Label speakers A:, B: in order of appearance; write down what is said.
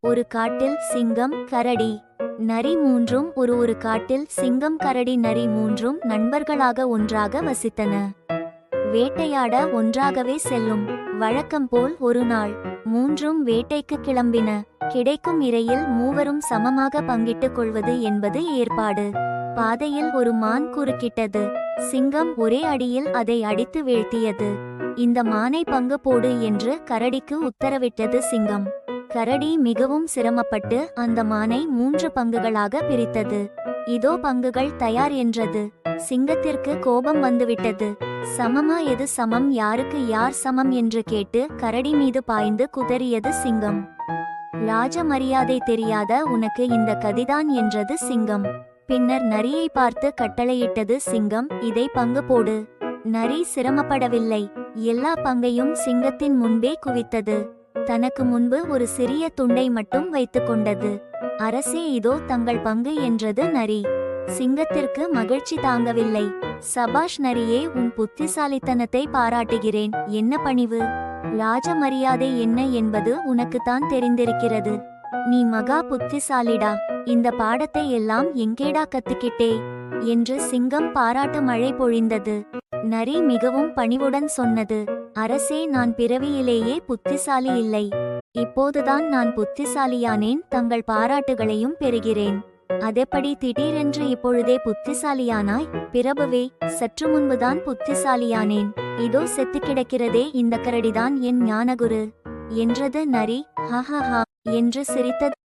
A: ஒரு காட்டில் சிங்கம் கரடி. நரி மூன்றும் ஒரு ஒரு காட்டில் சிங்கம் கரடி நரி மூன்றும் நண்பர்களாக ஒன்றாக வசித்தன. வேட்டையாட ஒன்றாகவே செல்லும். வழக்கம் போல் ஒரு நாள் மூன்றும் வேட்டைக்கு கிளம்பின. கிடைக்கும் இரையில் மூவரும் சமமாக பங்கிட்டுக் கொள்வது என்பது ஏற்பாடு. பாதையில் ஒரு மான் குறுக்கிட்டது. சிங்கம் ஒரே அடியில் அதை அடித்து வீழ்த்தியது. இந்த மானை பங்கு போடு என்று கரடிக்கு உத்தரவிட்டது சிங்கம். கரடி மிகவும் சிரமப்பட்டு அந்த மானை மூன்று பங்குகளாக பிரித்தது. இதோ பங்குகள் தயார் என்றது. சிங்கத்திற்கு கோபம் வந்துவிட்டது. சமமா எது சமம்? யாருக்கு யார் சமம் என்று கேட்டு கரடி மீது பாய்ந்து குதறியது சிங்கம். ராஜ மரியாதை தெரியாத உனக்கு இந்த கதிதான் என்றது சிங்கம். பின்னர் நரியை பார்த்து கட்டளையிட்டது சிங்கம் இதை பங்கு போடு. நரி சிரமப்படவில்லை. எல்லா பங்கையும் சிங்கத்தின் முன்பே குவித்தது. தனக்கு முன்பு ஒரு சிறிய துண்டை மட்டும் வைத்துக் கொண்டது. அரசே இதோ தங்கள் பங்கு என்றது நரி. சிங்கத்திற்கு மகிழ்ச்சி தாங்கவில்லை. சபாஷ் நரியே உன் புத்திசாலித்தனத்தை பாராட்டுகிறேன். என்ன பணிவு? ராஜ மரியாதை என்ன என்பது உனக்குத்தான் தெரிந்திருக்கிறது. நீ மகா புத்திசாலிடா. இந்த பாடத்தை எல்லாம் எங்கேடா கத்துக்கிட்டே? என்று சிங்கம் பாராட்டு மழை பொழிந்தது. நரி மிகவும் பணிவுடன் சொன்னது அரசே நான் பிறவியிலேயே புத்திசாலி இல்லை. இப்போதுதான் நான் புத்திசாலியானேன் தங்கள் பாராட்டுகளையும் பெறுகிறேன். அதெப்படி திடீரென்று இப்பொழுதே புத்திசாலியானாய்? பிரபுவே சற்று முன்புதான் புத்திசாலியானேன். இதோ செத்து கிடக்கிறதே இந்த கரடிதான் என் ஞானகுரு. என்றது நரி ஹஹஹா என்று சிரித்தது.